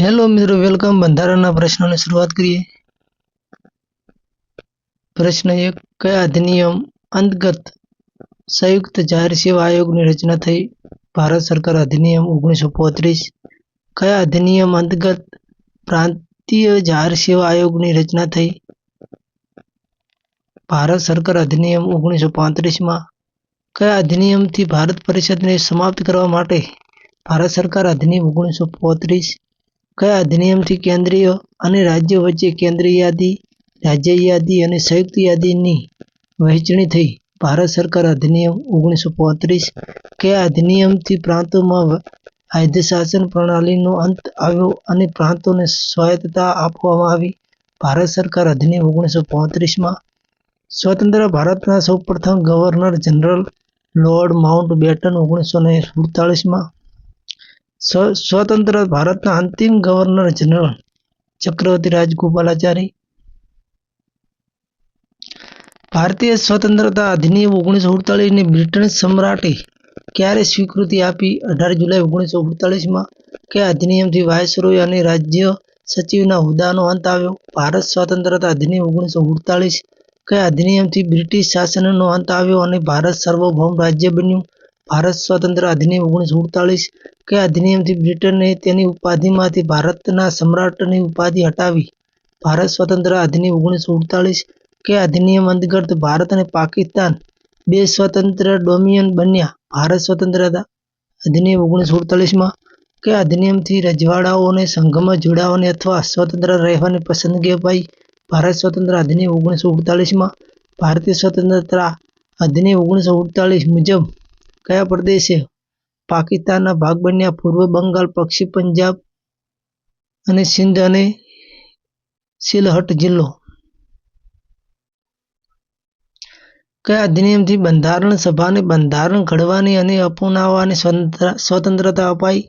Hello મિત્રો. Welcome બંધારણના પ્રશ્નોની શરૂઆત કરીએ. પ્રશ્ન એક. કયા અધિનિયમ અંતર્ગત સંયુક્ત જાહેર સેવા આયોગની રચના થઈ? ભારત સરકાર અધિનિયમ ઓગણીસો પોત્રીસ. કયા અધિનિયમ અંતર્ગત પ્રાંતીય જાહેર સેવા આયોગની રચના થઈ? ભારત સરકાર અધિનિયમ ઓગણીસો પાંત્રીસમાં કયા અધિનિયમથી ભારત પરિષદને સમાપ્ત કરવા માટે ભારત સરકાર અધિનિયમ ઓગણીસો પોત્રીસ કયા અધિનિયમથી કેન્દ્રીય અને રાજ્ય વચ્ચે કેન્દ્રીય યાદી, રાજ્ય યાદી અને સંયુક્ત યાદીની વહેંચણી થઈ? ભારત સરકાર અધિનિયમ ઓગણીસો પોત્રીસ કયા અધિનિયમથી પ્રાંતોમાં કાયદે શાસન પ્રણાલીનો અંત આવ્યો અને પ્રાંતોને સ્વાયત્તતા આપવામાં આવી? ભારત સરકાર અધિનિયમ ઓગણીસો પોત્રીસમાં સ્વતંત્ર ભારતના સૌપ્રથમ governor general lord Mountbatten ઓગણીસો ને સુડતાલીસમાં સ્વતંત્ર ભારતના અંતિમ ગવર્નર જનરલ ચક્રવર્તી રાજગોપાલાચારી. ભારતીય સ્વતંત્રતા અધિનિયમ ઓગણીસો સુડતાલીસની બ્રિટન સમ્રાટે ક્યારે સ્વીકૃતિ આપી? અઢાર જુલાઈ ઓગણીસો અડતાલીસમાં કયા અધિનિયમથી વાયસરોય અને રાજ્ય સચિવના હોદ્દાનો અંત આવ્યો? ભારત સ્વતંત્રતા અધિનિયમ ઓગણીસો અડતાલીસ કયા અધિનિયમથી બ્રિટિશ શાસનનો અંત આવ્યો અને ભારત સાર્વભૌમ રાજ્ય બન્યું? ભારત સ્વતંત્ર અધિનિયમ ઓગણીસો અડતાલીસ કે અધિનિયમથી બ્રિટને તેની ઉપાધિમાંથી ભારતના સમ્રાટની ઉપાધિ હટાવી. ભારત સ્વતંત્ર અધિનિયમ ઓગણીસો અડતાલીસ કે અધિનિયમ અંતર્ગત ભારત અને પાકિસ્તાન બે સ્વતંત્ર ડોમિનિયન બન્યા. ભારત સ્વતંત્રતા અધિનિયમ ઓગણીસો અડતાલીસમાં કે અધિનિયમથી રજવાડાઓને સંઘમાં જોડાવાની અથવા સ્વતંત્ર રહેવાની પસંદગી અપાઈ. ભારત સ્વતંત્ર અધિનિયમ ઓગણીસો અડતાલીસમાં ભારતીય સ્વતંત્રતા અધિનિયમ ઓગણીસો અડતાલીસ મુજબ કયા પ્રદેશે? પાકિસ્તાનના ભાગ બન્યા પૂર્વ બંગાળ, પશ્ચિમ પંજાબ અને સિંધ અને સિલહટ જિલ્લો. કયા અધિનિયમથી બંધારણ સભાને બંધારણ ઘડવાની અને અપનાવવાની સ્વતંત્રતા અપાઈ?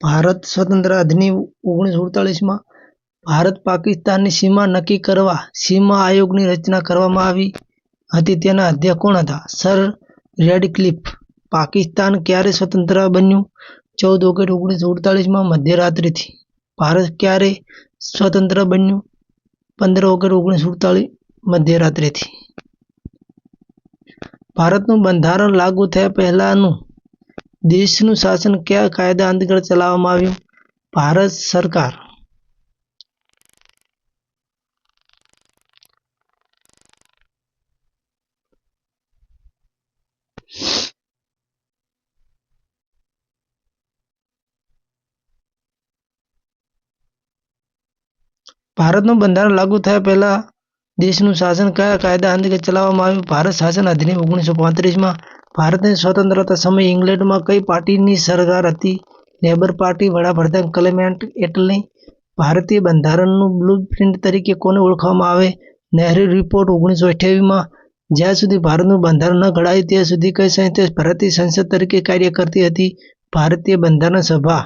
ભારત સ્વતંત્ર અધિનિયમ ઓગણીસો અડતાલીસમાં ભારત પાકિસ્તાનની સીમા નક્કી કરવા, સીમા આયોગની રચના કરવામાં આવી હતી. તેના અધ્યક્ષ કોણ હતા? સર રેડક્લિફ પાકિસ્તાન ક્યારે સ્વતંત્ર બન્યું? ચૌદ ઓગસ્ટ ઓગણીસો અડતાલીસમાં મધ્યરાત્રિથી. ભારત ક્યારે સ્વતંત્ર બન્યું? પંદર ઓગસ્ટ ઓગણીસો સુડતાલીસ મધ્યરાત્રિથી. ભારતનું બંધારણ લાગુ થયા પહેલાંનું દેશનું શાસન કયા કાયદા અંતર્ગત ચલાવવામાં આવ્યું? ભારત સરકાર. ભારતનું બંધારણ લાગુ થયા પહેલાં દેશનું શાસન કયા કાયદા અંતર્ગત ચલાવવામાં આવ્યું? ભારત શાસન અધિનિયમ ઓગણીસો પાંત્રીસમાં ભારતની સ્વતંત્રતા સમયે ઇંગ્લેન્ડમાં કઈ પાર્ટીની સરકાર હતી? લેબર પાર્ટી, વડાપ્રધાન ક્લેમેન્ટ એટલે ભારતીય બંધારણનું બ્લુ પ્રિન્ટ તરીકે કોને ઓળખવામાં આવે? નહેરુ રિપોર્ટ ઓગણીસો અઠ્યાવીસમાં જ્યાં સુધી ભારતનું બંધારણ ન ઘડાયું, ત્યાં સુધી કઈ સંસ્થા ભારતીય સંસદ તરીકે કાર્ય કરતી હતી? ભારતીય બંધારણ સભા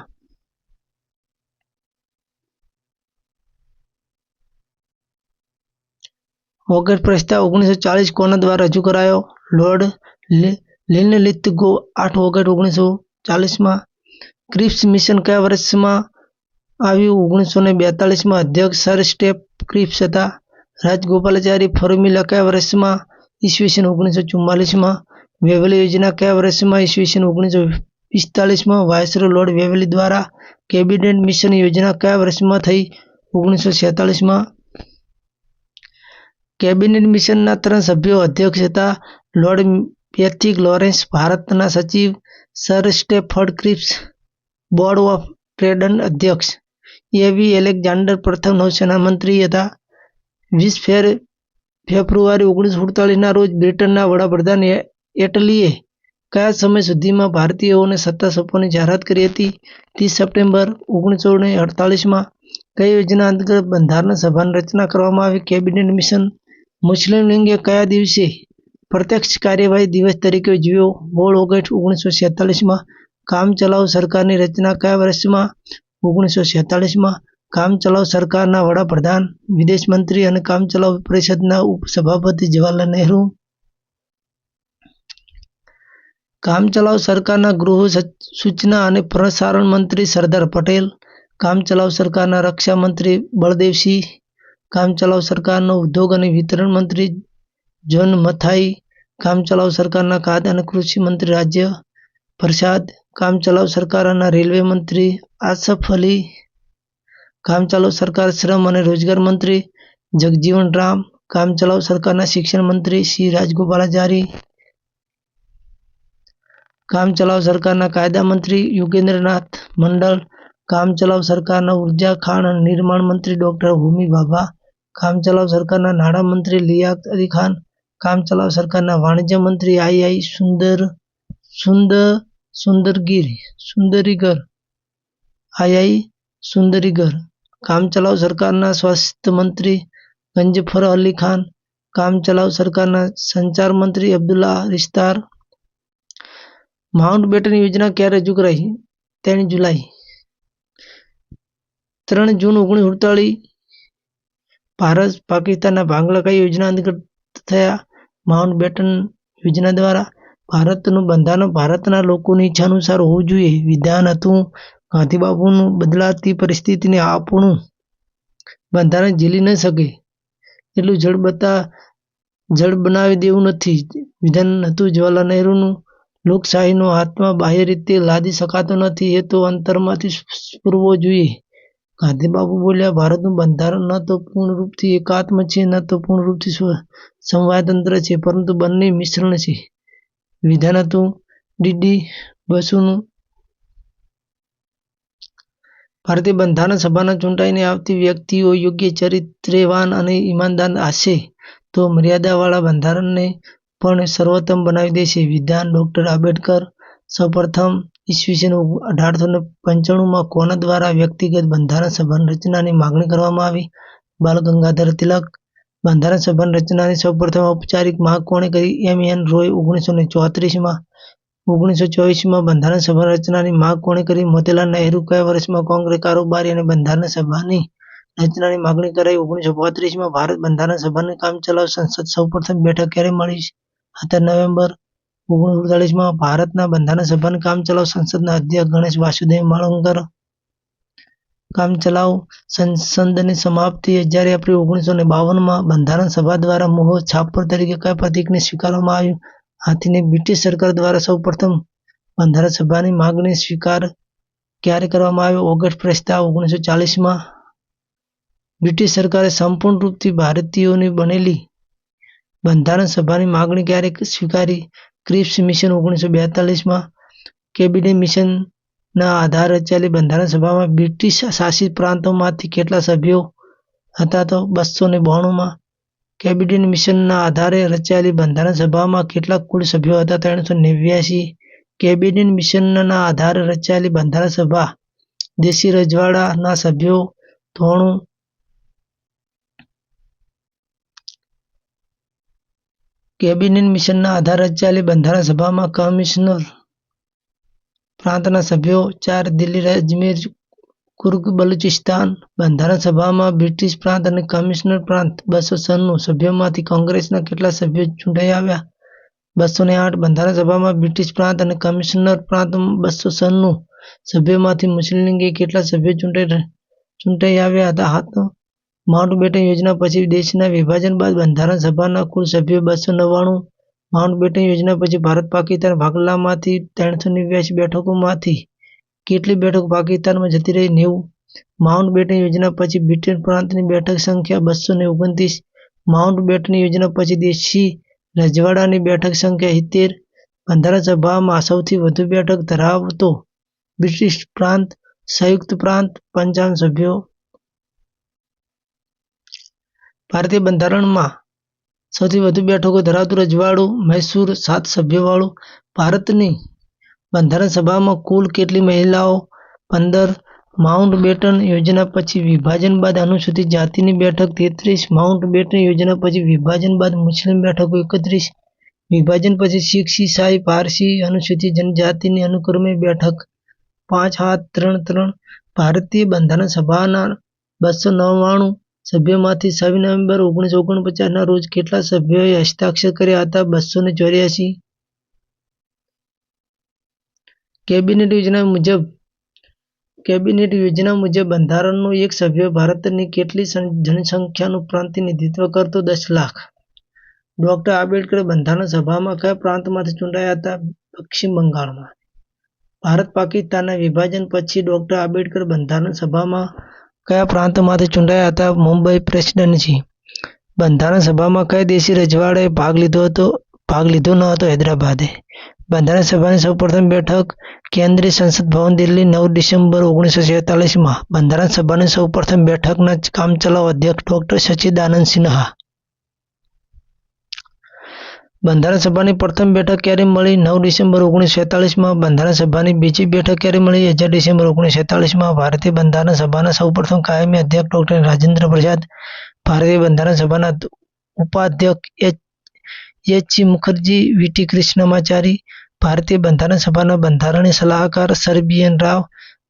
ઓગસ્ટ પ્રસ્તાવ ઓગણીસો ચાલીસ કોના દ્વારા રજૂ કરાયો? લોર્ડ લિનલિથગો આઠ ઓગસ્ટ ઓગણીસો ચાલીસમાં ક્રિપ્સ મિશન કયા વર્ષમાં આવ્યું? ઓગણીસો ને બેતાલીસમાં અધ્યક્ષ સર સ્ટેપ ક્રિપ્સ હતા. રાજગોપાલાચારી ફોર્મ્યુલા કયા વર્ષમાં? ઈસવીસન ઓગણીસો ચુમ્માલીસમાં. વેવલી યોજના કયા વર્ષમાં? ઈસવીસન ઓગણીસો પિસ્તાલીસમાં. વાયસરો લોર્ડ વેવલી દ્વારા કેબિનેટ મિશન યોજના કયા વર્ષમાં થઈ? ઓગણીસો છેતાલીસમાં. કેબિનેટ મિશનના ત્રણ સભ્યો અધ્યક્ષ હતા. લોર્ડ પેથિક લોરેન્સ ભારતના સચિવ, Sir Stafford Cripps, board of ટ્રેડન અધ્યક્ષ, એવી એલેક્ઝાન્ડર પ્રથમ નૌસેના મંત્રી હતા. વીસ ફેર, ફેબ્રુઆરી ઓગણીસો સુડતાલીસના રોજ બ્રિટનના વડાપ્રધાન એટલીએ કયા સમય સુધીમાં ભારતીયોને સત્તા સોંપવાની જાહેરાત કરી હતી? ત્રીસ સપ્ટેમ્બર ઓગણીસો અડતાલીસમાં કઈ યોજના અંતર્ગત બંધારણ સભાની રચના કરવામાં આવી? કેબિનેટ મિશન મુસ્લિમ લીગે કયા દિવસે પ્રત્યક્ષ કાર્યવાહી દિવસ તરીકે ઉજવ્યો? સોળ ઓગસ્ટ ઓગણીસો છેતાલીસમાં કામચલાઉ સરકારની રચના કયા વર્ષમાં? ઓગણીસો છેતાલીસમાં કામચલાઉ સરકારના વડાપ્રધાન, વિદેશ મંત્રી અને કામચલાઉ પરિષદના ઉપસભાપતિ જવાહરલાલ નહેરુ. કામચલાઉ સરકારના ગૃહ સૂચના અને પ્રસારણ મંત્રી સરદાર પટેલ કામચલાઉ સરકારના રક્ષા મંત્રી બળદેવસિંહ કામચલાઉ સરકારનો ઉદ્યોગ અને વિતરણ મંત્રી જોન મથાઈ કામચલાઉ સરકારના ખાદ્ય અને કૃષિ મંત્રી રાજ્ય પ્રસાદ કામચલાઉ સરકારના રેલવે મંત્રી આસફ અલી કામચલાઉ સરકાર શ્રમ અને રોજગાર મંત્રી જગજીવન રામ કામચલાઉ સરકારના શિક્ષણ મંત્રી શ્રી રાજગોપાલાચારી કામચલાઉ સરકારના કાયદા મંત્રી યોગેન્દ્રનાથ મંડળ કામચલાઉ સરકારના ઊર્જા, ખાણ અને નિર્માણ મંત્રી ડોક્ટર હોમી ભાભા કામચલાઉ સરકારના નાણાં મંત્રી લિયાકત અલી ખાન કામચલાઉ સરકારના વાણિજ્ય મંત્રી આઈ આઈ સુંદર સુંદર, સુંદરગીર, સુંદરીગર, આઈ આઈ સુંદરીગર કામચલાઉ સરકારના સ્વાસ્થ્ય મંત્રી ગંજફર અલી ખાન કામચલાઉ સરકારના સંચાર મંત્રી અબ્દુલ્લા રિસ્તાર માઉન્ટ બેટન યોજના ક્યારે રજૂ કરાઈ ત્રણ જુલાઈ. ત્રણ જૂન ઓગણીસો અડતાલીસ ભારત પાકિસ્તાનના ભાંગલા કઈ યોજના અંતર્ગત થયા માઉન્ટ બેટન યોજના દ્વારા ભારતનું બંધારણ ભારતના લોકોની ઈચ્છા અનુસાર હોવું જોઈએ. વિધાન હતું ગાંધીબાપુનું બદલાતી પરિસ્થિતિને આપણું બંધારણ ઝીલી ન શકે એટલું જળ બતા જળ બનાવી દેવું નથી. વિધાન હતું જવાહરલાલ નહેરુનું લોકશાહીનો હાથમાં બાહ્ય રીતે લાદી શકાતો નથી. એ તો અંતરમાંથી સ્ફુરવો જોઈએ. ગાંધીબાપુ બોલ્યા, ભારતનું બંધારણ ન તો પૂર્ણ રૂપથી એકાત્મ છે, ન તો પૂર્ણ રૂપથી સંવાદતંત્ર છે, પરંતુ બંને મિશ્રણ છે. વિધાન હતું ડીડી બસુનું. ભારતીય બંધારણ સભાના ચૂંટાઈને આવતી વ્યક્તિઓ યોગ્ય ચરિત્રવાન અને ઈમાનદાર હશે, તો મર્યાદાવાળા બંધારણને પણ સર્વોત્તમ બનાવી દેશે. વિધાન ડૉક્ટર આંબેડકર સૌપ્રથમ ઈસવીસન અઢારસો ને પંચાણુંમાં કોના દ્વારા વ્યક્તિગત બંધારણ સભાની રચનાની માગણી કરવામાં આવી? બાલ ગંગાધર તિલક, બંધારણ સભાની રચનાની સૌપ્રથમ ઔપચારિક માંગ કોણે કરી એમ એન રોય ઓગણીસો ને ચોત્રીસમાં. ઓગણીસો ચોવીસમાં બંધારણ સભા રચનાની માંગ કોણે કરી મોતીલાલ નહેરુ કયા વર્ષમાં કોંગ્રેસ કારોબારી અને બંધારણ સભાની રચનાની માગણી કરાઈ? ઓગણીસો પોત્રીસમાં ભારત બંધારણ સભાની કામચલાઉ સંસદ સૌપ્રથમ બેઠક ક્યારે મળી? સત્તર નવેમ્બર ઓગણીસો ભારતના બંધારણ સભાની કામચલાઉ સંસદના અધ્યક્ષ ગણેશ વાસુદેવ માળંગર. કામચલાઉ સંસદની સમાપ્તિ અગિયાર એપ્રિલ ઓગણીસો ને બાવનમાં બંધારણ સભા દ્વારા મોહ છાપર તરીકે કયા પ્રતીકને સ્વીકારવામાં આવ્યું? હાથીને બ્રિટિશ સરકાર દ્વારા સૌપ્રથમ બંધારણ સભાની માગણી સ્વીકાર ક્યારે કરવામાં આવ્યો? ઓગસ્ટ પ્રસ્તાવ ઓગણીસો ચાલીસમાં. બ્રિટિશ સરકારે સંપૂર્ણ રૂપથી ભારતીયોની બનેલી બંધારણ સભાની માગણી ક્યારે સ્વીકારી? ક્રિપ્સ મિશન ઓગણીસો બેતાલીસમાં કેબિનેટ મિશનના આધારે રચાયેલી બંધારણ સભામાં બ્રિટિશ શાસિત પ્રાંતોમાંથી કેટલા સભ્યો હતા તો બસો ને બોણુંમાં કેબિનેટ મિશનના આધારે રચાયેલી બંધારણ સભામાં કેટલા કુલ સભ્યો હતા ત્રણસો નેવ્યાસી કેબિનેટ મિશનના આધારે રચાયેલી બંધારણ સભા દેશી રજવાડાના સભ્યો ધોણું કેબિનેટ મિશનના આધારે રચાયેલી બંધારણ સભામાં કમિશનર પ્રાંતના સભ્યો ચાર દિલ્હી અજમેર કુર્ગ, બલુચિસ્તાન, બંધારણ સભામાં બ્રિટિશ પ્રાંત અને કમિશનર પ્રાંત બસો છન્નું સભ્યોમાંથી કોંગ્રેસના કેટલા સભ્યો ચૂંટાઈ આવ્યા? બસો ને આઠ બંધારણ સભામાં બ્રિટિશ પ્રાંત અને કમિશનર પ્રાંત બસો છન્નું સભ્યોમાંથી મુસ્લિમ લીગે કેટલા સભ્યો ચૂંટાઈ ચૂંટાઈ આવ્યા હતા? હાથ માઉન્ટ બેટન યોજના પછી દેશના વિભાજન બાદ બંધારણ સભાના કુલ સભ્યો બસો નવ્વાણું. માઉન્ટ બેટન યોજના પછી ભારત, પાકિસ્તાન ભાગલામાંથી ત્રણસો નેવ્યાસી બેઠકોમાંથી કેટલી બેઠકો પાકિસ્તાનમાં જતી રહી? નેવું. માઉન્ટ બેટન યોજના પછી બ્રિટન પ્રાંતની બેઠક સંખ્યા બસો ને ઓગણત્રીસ. માઉન્ટ બેટન યોજના પછી દેશી રજવાડાની બેઠક સંખ્યા સિત્તેર. બંધારણ સભામાં સૌથી વધુ બેઠક ધરાવતો બ્રિટિશ પ્રાંત, સંયુક્ત પ્રાંત, પંચાવન સભ્યો ભારતીય બંધારણમાં સૌથી વધુ બેઠકો ધરાવતું રજવાડું મૈસૂર સાત સભ્યોવાળું. ભારતની બંધારણ સભામાં કુલ કેટલી મહિલાઓ? પંદર. માઉન્ટ બેટન યોજના પછી વિભાજન બાદ અનુસૂચિત જાતિની બેઠક તેત્રીસ. માઉન્ટ બેટન યોજના પછી વિભાજન બાદ મુસ્લિમ બેઠકો એકત્રીસ. વિભાજન પછી શીખ ઈસાઈ પારસી અનુસૂચિત જનજાતિની અનુક્રમે બેઠક પાંચ, હાથ, ત્રણ ત્રણ. ભારતીય બંધારણ સભાના બસો નવ્વાણું સભ્યોમાંથી છવ્વીસ નવેમ્બર ઓગણીસો ઓગણપચાસના રોજ કેટલા સભ્યોએ હસ્તાક્ષર કર્યા હતા? બસો ને ચોર્યાસી. કેબિનેટ યોજના મુજબ, કેબિનેટ યોજના મુજબ બંધારણનો એક સભ્ય ભારતની કેટલી જનસંખ્યાનું પ્રતિનિધિત્વ કરતો? દસ લાખ. ડોક્ટર આંબેડકર બંધારણ સભામાં કયા પ્રાંતમાંથી ચૂંટાયા હતા? પશ્ચિમ બંગાળમાં. ભારત પાકિસ્તાનના વિભાજન પછી ડોક્ટર આંબેડકર બંધારણ સભામાં કયા પ્રાંતમાંથી ચૂંટાયા હતા મુંબઈ પ્રેસિડેન્સી? બંધારણ સભામાં કઈ દેશી રજવાડે ભાગ લીધો હતો? ભાગ લીધો ન હતો હૈદરાબાદે. બંધારણ સભાની સૌપ્રથમ બેઠક કેન્દ્રીય સંસદ ભવન દિલ્હી નવ ડિસેમ્બર ઓગણીસો છેતાલીસમાં. બંધારણ સભાની સૌપ્રથમ બેઠકના કામચલાઉ અધ્યક્ષ ડૉક્ટર સચ્ચિદાનંદ સિન્હા. બંધારણ સભાની પ્રથમ બેઠક ક્યારે મળી? નવ ડિસેમ્બર ઓગણીસો છેતાલીસમાં બંધારણ સભાની બીજી બેઠક ક્યારે મળી? અગિયાર ડિસેમ્બર ઓગણીસો છેતાલીસમાં ભારતીય બંધારણ સભાના સૌપ્રથમ કાયમી અધ્યક્ષ ડૉક્ટર રાજેન્દ્ર પ્રસાદ, ભારતીય બંધારણ સભાના ઉપાધ્યક્ષ H H Mukherjee V T Krishnamachari, ભારતીય બંધારણ સભાના બંધારણીય સલાહકાર સરબીએન રાવ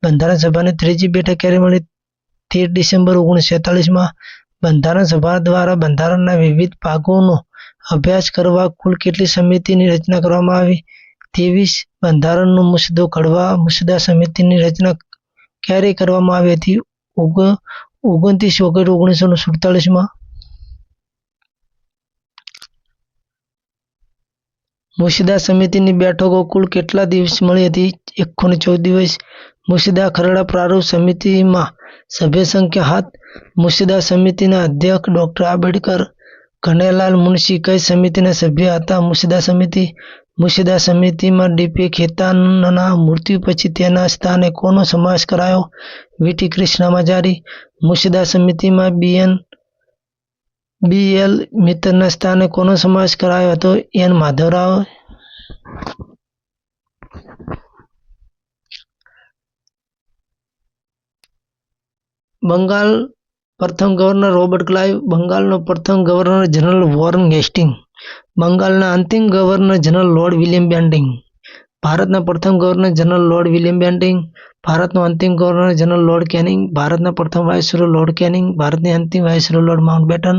બંધારણ સભાની ત્રીજી બેઠક ક્યારે મળી? તેર ડિસેમ્બર ઓગણીસો છેતાલીસમાં બંધારણ સભા દ્વારા બંધારણના વિવિધ ભાગોનો અભ્યાસ કરવા કુલ કેટલી સમિતિની રચના કરવામાં આવી? ત્રેવીસ બંધારણનો મુસદ્દો ઘડવા મુસદ્દા સમિતિની રચના ક્યારે કરવામાં આવી હતી? ઓગ, ઓગણત્રીસ ઓગસ્ટ ઓગણીસો સુડતાલીસમાં? મુસદ્દા સમિતિની બેઠકો કુલ કેટલા દિવસ મળી હતી? એકસો ને ચૌદ દિવસ. મુસદ્દા ખરડા પ્રારૂપ સમિતિમાં સભ્ય સંખ્યા હાથ મુસદ્દા સમિતિના અધ્યક્ષ ડૉક્ટર આંબેડકર કનૈયાલાલ મુનશી કઈ સમિતિના સભ્ય હતા? મુસદ્દા સમિતિ? મુસદ્દા સમિતિમાં ડીપી ખેતાનના મૃત્યુ પછી તેના સ્થાને કોનો સમાવેશ કરાયો? વીટી કૃષ્ણમાચારી મુસદ્દા સમિતિમાં બીએન, બીએલ મિત્રના સ્થાને કોનો સમાવેશ કરાયો હતો? એન માધવરાવ. બંગાળ પ્રથમ ગવર્નર રોબર્ટ ક્લાઇવ બંગાળનો પ્રથમ ગવર્નર જનરલ વોરન હેસ્ટિંગ બંગાળના અંતિમ governor general lord William Bentinck ભારતના પ્રથમ governor general lord William Bentinck ભારતનો અંતિમ ગવર્નર જનરલ લોર્ડ કેનિંગ, ભારતના પ્રથમ વાઇસરો લોર્ડ કેનિંગ, ભારતની અંતિમ વાયસરો લોર્ડ માઉન્ટબેટન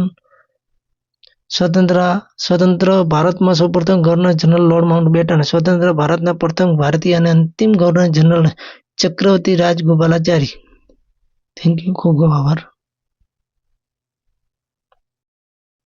સ્વતંત્ર સ્વતંત્ર ભારતમાં સૌપ્રથમ ગવર્નર જનરલ લોર્ડ માઉન્ટબેટન સ્વતંત્ર ભારતના પ્રથમ ભારતીય અને અંતિમ governor general Chakravarti Rajagopalachari. Thank you ખૂબ ખૂબ આભાર.